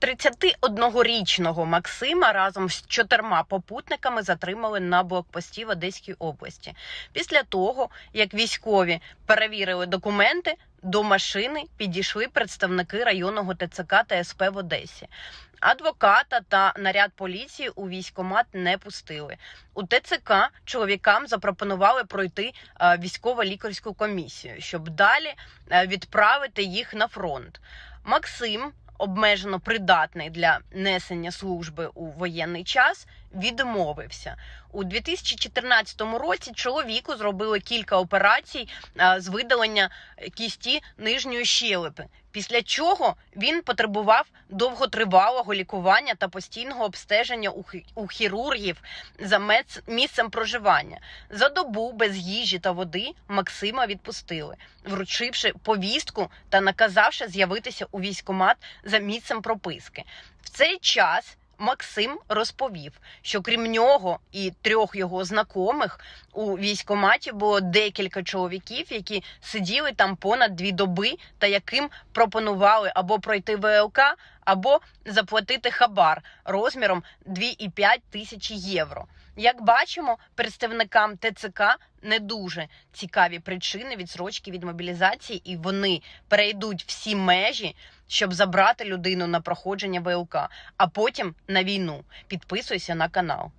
31-річного Максима разом з чотирма попутниками затримали на блокпості в Одеській області. Після того, як військові перевірили документи, до машини підійшли представники районного ТЦК та СП в Одесі. Адвоката та наряд поліції у військкомат не пустили. У ТЦК чоловікам запропонували пройти е, військово-лікарську комісію, щоб далі е, відправити їх на фронт. Максим, обмежено придатний для несення служби у воєнний час, відмовився. У 2014 році чоловіку зробили кілька операцій з видалення кісті нижньої щелепи. Після чого він потребував довготривалого лікування та постійного обстеження у хірургів за місцем проживання. За добу без їжі та води Максима відпустили, вручивши повістку та наказавши з'явитися у військкомат за місцем прописки. В цей час Максим розповів, що крім нього і трьох його знайомих у військкоматі було декілька чоловіків, які сиділи там понад дві доби, та яким пропонували або пройти ВЛК, або заплатити хабар розміром 2,5 тисячі євро. Як бачимо, представникам ТЦК не дуже цікаві причини відсрочки від мобілізації, і вони перейдуть всі межі, щоб забрати людину на проходження ВЛК, а потім на війну. Підписуйся на канал.